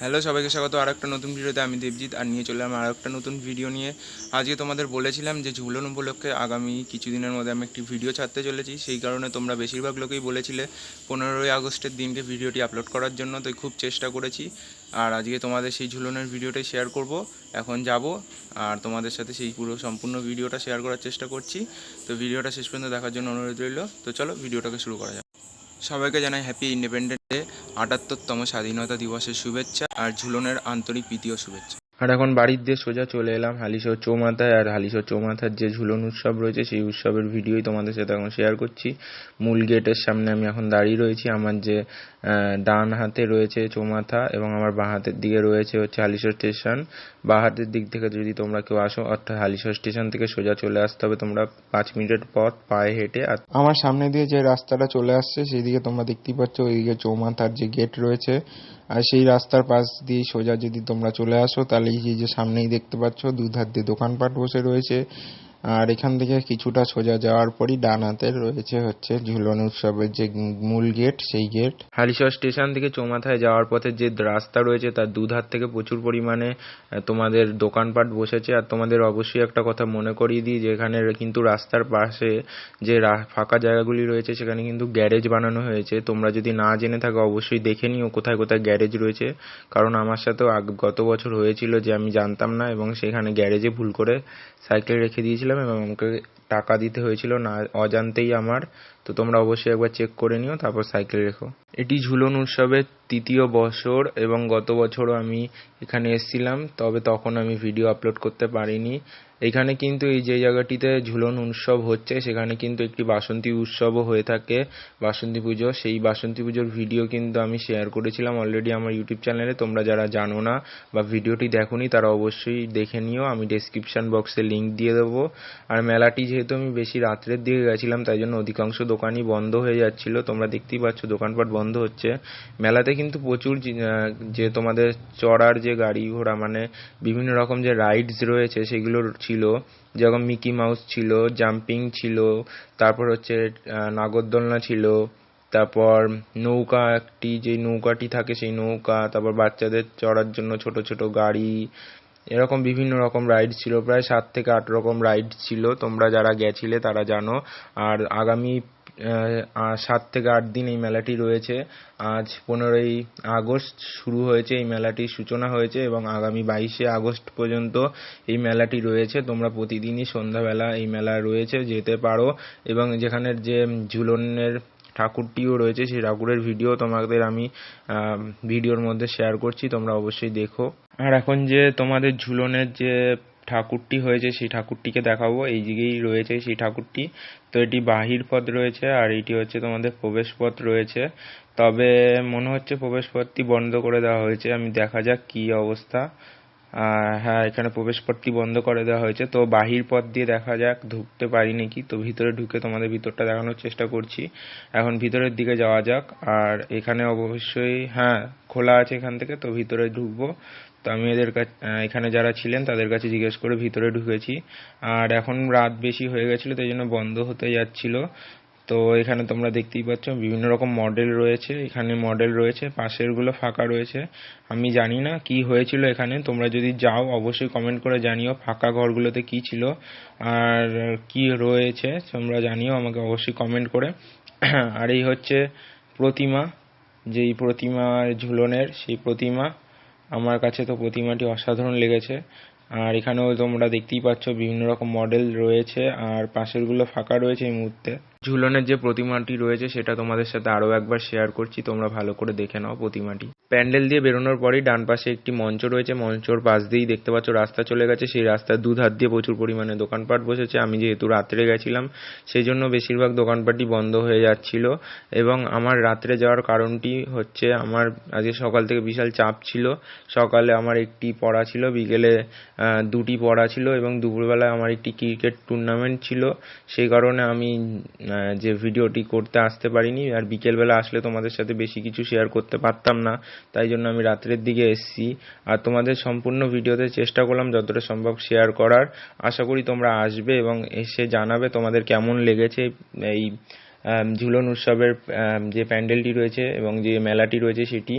Hello, সবাইকে স্বাগত। আর একটা নতুন ভিডিওতে আমি দেবজিৎ আর নিয়ে চললাম আর একটা নতুন ভিডিও নিয়ে। আজকে তোমাদের বলেছিলাম যে ঝুলন উপলক্ষে আগামী কিছুদিনের মধ্যে আমি একটি ভিডিও ছাড়তে চলেছি। সেই কারণে তোমরা বেশিরভাগ লোকেই বলেছিলে পনেরোই আগস্টের দিনকে ভিডিওটি আপলোড করার জন্য তো খুব চেষ্টা করেছি। আর আজকে তোমাদের সেই ঝুলনের ভিডিওটাই শেয়ার করব। এখন যাব আর তোমাদের সাথে সেই পুরো সম্পূর্ণ ভিডিওটা শেয়ার করার চেষ্টা করছি। তো ভিডিওটা শেষ পর্যন্ত দেখার জন্য অনুরোধ রইল। তো চলো, ভিডিওটাকে শুরু করা যাক। সবাইকে জানাই হ্যাপি ইন্ডিপেন্ডেন্ট ডে আটাত্তরতম স্বাধীনতা দিবসের শুভেচ্ছা আর ঝুলনের আন্তরিক প্রীতি ও শুভেচ্ছা। আর এখন বাড়ির দিয়ে সোজা চলে এলাম হালিশহর চৌমাথায়, আর হালিশহর চৌমাথার যে ঝুলন উৎসব রয়েছে, সেই উৎসবের ভিডিওই তোমাদের সাথে এখন শেয়ার করছি। মূল গেটের সামনে আমি এখন দাঁড়িয়ে রয়েছি। আমার যে ডান হাতে রয়েছে চৌমাথা এবং আমার বাঁ হাতের দিকে রয়েছে হচ্ছে হালিশহর স্টেশন। বাঁ হাতের দিক থেকে যদি তোমরা কেউ আসো, অর্থাৎ হালিশহর স্টেশন থেকে সোজা চলে আসতে হবে, তোমরা পাঁচ মিনিটের পথ পায়ে হেঁটে আর আমার সামনে দিয়ে যে রাস্তাটা চলে আসছে সেইদিকে তোমরা দেখতেই পাচ্ছ ওইদিকে চৌমাথার যে গেট রয়েছে আর সেই রাস্তার পাশ দিয়ে সোজা যদি তোমরা চলে আসো, তাহলে এই যে সামনেই দেখতে পাচ্ছ দুধার দিয়ে দোকানপাট বসে রয়েছে। আর এখান থেকে কিছুটা সোজা যাওয়ার পরই ডান হাতে রয়েছে হচ্ছে ঝুলন উৎসবের যে মূল গেট, সেই গেট। হালিশহর স্টেশন থেকে চৌমাথায় যাওয়ার পথে যে রাস্তা রয়েছে, তার দুধার থেকে প্রচুর পরিমাণে তোমাদের দোকানপাট বসেছে। আর তোমাদের অবশ্যই একটা কথা মনে করিয়ে দিই যে এখানে কিন্তু রাস্তার পাশে যে ফাঁকা জায়গাগুলি রয়েছে, সেখানে কিন্তু গ্যারেজ বানানো হয়েছে। তোমরা যদি না জেনে থাকো, অবশ্যই দেখে নিও কোথায় কোথায় গ্যারেজ রয়েছে। কারণ আমার সাথেও গত বছর হয়েছিল যে আমি জানতাম না, এবং সেখানে গ্যারেজে ভুল করে সাইকেল রেখে দিয়েছিলাম এবং আমাকে টাকা দিতে হয়েছিল, না, অজান্তেই আমার। তো তোমরা অবশ্যই একবার চেক করে নিও, তারপর সাইকেল রেখো। এটি ঝুলন উৎসবের তৃতীয় বছর এবং গত বছরও আমি এখানে এসেছিলাম, তবে তখন আমি ভিডিও আপলোড করতে পারিনি। এখানে কিন্তু এই যে জায়গাটিতে ঝুলন উৎসব হচ্ছে, সেখানে কিন্তু একটি বাসন্তী উৎসবও হয়ে থাকে, বাসন্তী পুজো। সেই বাসন্তী পুজোর ভিডিও কিন্তু আমি শেয়ার করেছিলাম অলরেডি আমার ইউটিউব চ্যানেলে তোমরা যারা জানো না বা ভিডিওটি দেখোনি, তারা অবশ্যই দেখে নিও। আমি ডেসক্রিপশন বক্সে লিঙ্ক দিয়ে দেবো। আর মেলাটি যেহেতু আমি বেশি রাত্রের দিকে গেছিলাম, তাই জন্য অধিকাংশ দোকানই বন্ধ হয়ে যাচ্ছিল। তোমরা দেখতেই পাচ্ছ দোকানপাট বন্ধ হচ্ছে। মেলাতে কিন্তু প্রচুর যে তোমাদের চড়ার যে গাড়ি ঘোড়া মানে বিভিন্ন রকম যে রাইডস রয়েছে, সেগুলো ছিল। যেরকম মিকি মাউস ছিল জাম্পিং ছিল, তারপর হচ্ছে নাগরদোলনা ছিল, তারপর নৌকা একটি যে নৌকাটি থাকে সেই নৌকা, তারপর বাচ্চাদের চড়ার জন্য ছোট ছোট গাড়ি এরকম বিভিন্ন রকম রাইড ছিল, প্রায় সাত থেকে আট রকম রাইড ছিল। তোমরা যারা গেছিলে তারা জানো। আর আগামী সাত থেকে আট দিন এই মেলাটি রয়েছে। আজ পনেরোই আগস্ট শুরু হয়েছে এই মেলাটির সূচনা হয়েছে এবং আগামী বাইশে আগস্ট পর্যন্ত এই মেলাটি রয়েছে। তোমরা প্রতিদিনই সন্ধ্যাবেলা এই মেলা রয়েছে, যেতে পারো। এবং যেখানে যে ঝুলনের ঠাকুরটিও রয়েছে, সেই ঠাকুরের ভিডিও তোমাদের আমি ভিডিওর মধ্যে শেয়ার করছি। তোমরা অবশ্যই দেখো। আর এখন যে তোমাদের ঝুলনের যে ঠাকুরটি হয়েছে, সেই ঠাকুরটিকে দেখাবো। এই দিকেই রয়েছে সেই ঠাকুরটি। তো এটি বাহির পথ রয়েছে আর এটি হচ্ছে তোমাদের প্রবেশ পথ রয়েছে। তবে মনে হচ্ছে প্রবেশ পথটি বন্ধ করে দেওয়া হয়েছে। আমি দেখা যাক কি অবস্থা। হ্যাঁ এখানে প্রবেশ পথটি বন্ধ করে দেওয়া হয়েছে। তো বাহির পথ দিয়ে দেখা যাক, ঢুকতে পারি নাকি? তো ভিতরে ঢুকে তোমাদের ভিতরটা দেখানোর চেষ্টা করছি। এখন ভিতরের দিকে যাওয়া যাক। আর এখানে অবশ্যই হ্যাঁ খোলা আছে এখান থেকে, তো ভিতরে ঢুকবো। তো আমি এদের কাছে এখানে যারা ছিলেন, তাদের কাছে জিজ্ঞেস করে ভিতরে ঢুকেছি। আর এখন রাত বেশি হয়ে গেছিল, তাই জন্য বন্ধ হতে যাচ্ছিল। তো এখানে তোমরা দেখতেই পাচ্ছ বিভিন্ন রকম মডেল রয়েছে। এখানে মডেল রয়েছে, পাশেরগুলো ফাঁকা রয়েছে। আমি জানি না কি হয়েছিল এখানে। তোমরা যদি যাও, অবশ্যই কমেন্ট করে জানিও ফাঁকা ঘরগুলোতে কি ছিল আর কি রয়েছে। তোমরা জানিও, আমাকে অবশ্যই কমেন্ট করে। আর এই হচ্ছে প্রতিমা। যেই প্রতিমার ঝুলনের, সেই প্রতিমা। আমার কাছে তো প্রতিমাটি অসাধারণ লেগেছে। আর এখানেও তোমরা দেখতেই পাচ্ছ বিভিন্ন রকম মডেল রয়েছে। আর পাশেরগুলো ফাঁকা রয়েছে এই মুহূর্তে। ঝুলনের যে প্রতিমাটি রয়েছে, সেটা তোমাদের সাথে আরও একবার শেয়ার করছি। তোমরা ভালো করে দেখে নাও প্রতিমাটি। প্যান্ডেল দিয়ে বেরোনোর পরেই ডান পাশে একটি মঞ্চ রয়েছে। মঞ্চর পাশ দিয়েই দেখতে পাচ্ছ রাস্তা চলে গেছে। সেই রাস্তার দুধার দিয়ে প্রচুর পরিমাণে দোকানপাট বসেছে। আমি যেহেতু রাত্রে গেছিলাম সেই জন্য বেশিরভাগ দোকানপাটই বন্ধ হয়ে যাচ্ছিল। এবং আমার রাত্রে যাওয়ার কারণটি হচ্ছে, আমার আজকে সকাল থেকে বিশাল চাপ ছিল। সকালে আমার একটি পড়া ছিল, বিকেলে দুটি পড়া ছিল এবং দুপুরবেলায় আমার একটি ক্রিকেট টুর্নামেন্ট ছিল। সেই কারণে আমি যে ভিডিওটি করতে আসতে পারিনি, আর বিকেলবেলা আসলে তোমাদের সাথে বেশি কিছু শেয়ার করতে পারতাম না, তাই জন্য আমি রাত্রের দিকে এসেছি। আর তোমাদের সম্পূর্ণ ভিডিওতে চেষ্টা করলাম যতটা সম্ভব শেয়ার করার। আশা করি তোমরা আসবে এবং এসে জানাবে তোমাদের কেমন লেগেছে এই ঝুলন উৎসবের যে প্যান্ডেলটি রয়েছে এবং যে মেলাটি রয়েছে সেটি।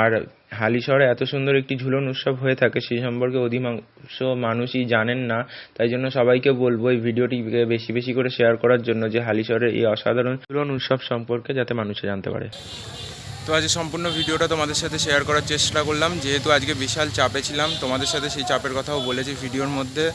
আর হালিশহরে এত সুন্দর একটি ঝুলন উৎসব হয়ে থাকে সেই সম্পর্কে অধিকাংশ মানুষই জানেন না। তাই জন্য সবাইকে বলব এই ভিডিওটি বেশি বেশি করে শেয়ার করার জন্য যে হালিশহরের এই অসাধারণ ঝুলন উৎসব সম্পর্কে যাতে মানুষে জানতে পারে। তো আজকে সম্পূর্ণ ভিডিওটা তোমাদের সাথে শেয়ার করার চেষ্টা করলাম। যেহেতু আজকে বিশাল চাপে ছিলাম, তোমাদের সাথে সেই চাপের কথাও বলেছি ভিডিওর মধ্যে।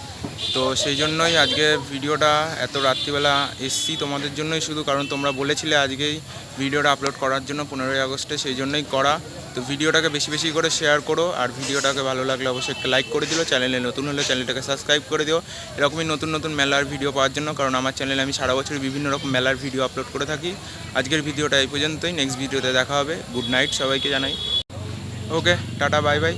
তো সেই জন্যই আজকে ভিডিওটা এত রাত্রিবেলা এসছি তোমাদের জন্যই শুধু, কারণ তোমরা বলেছিলে আজকেই ভিডিওটা আপলোড করার জন্য পনেরোই আগস্টে, সেই জন্যই করা। তো ভিডিওটাকে বেশি বেশি করে শেয়ার করো, আর ভিডিওটাকে ভালো লাগলে অবশ্যই একটা লাইক করে দিও চ্যানেলে নতুন হলে চ্যানেলটাকে সাবস্ক্রাইব করে দিও। এরকমই নতুন নতুন মেলার ভিডিও পাওয়ার জন্য, কারণ আমার চ্যানেলে আমি সারা বছর বিভিন্ন রকম মেলার ভিডিও আপলোড করে থাকি। আজকের ভিডিওটা এই পর্যন্তই নেক্সট ভিডিওতে দেখা হবে। গুড নাইট সবাইকে জানাই। ওকে টাটা বাই বাই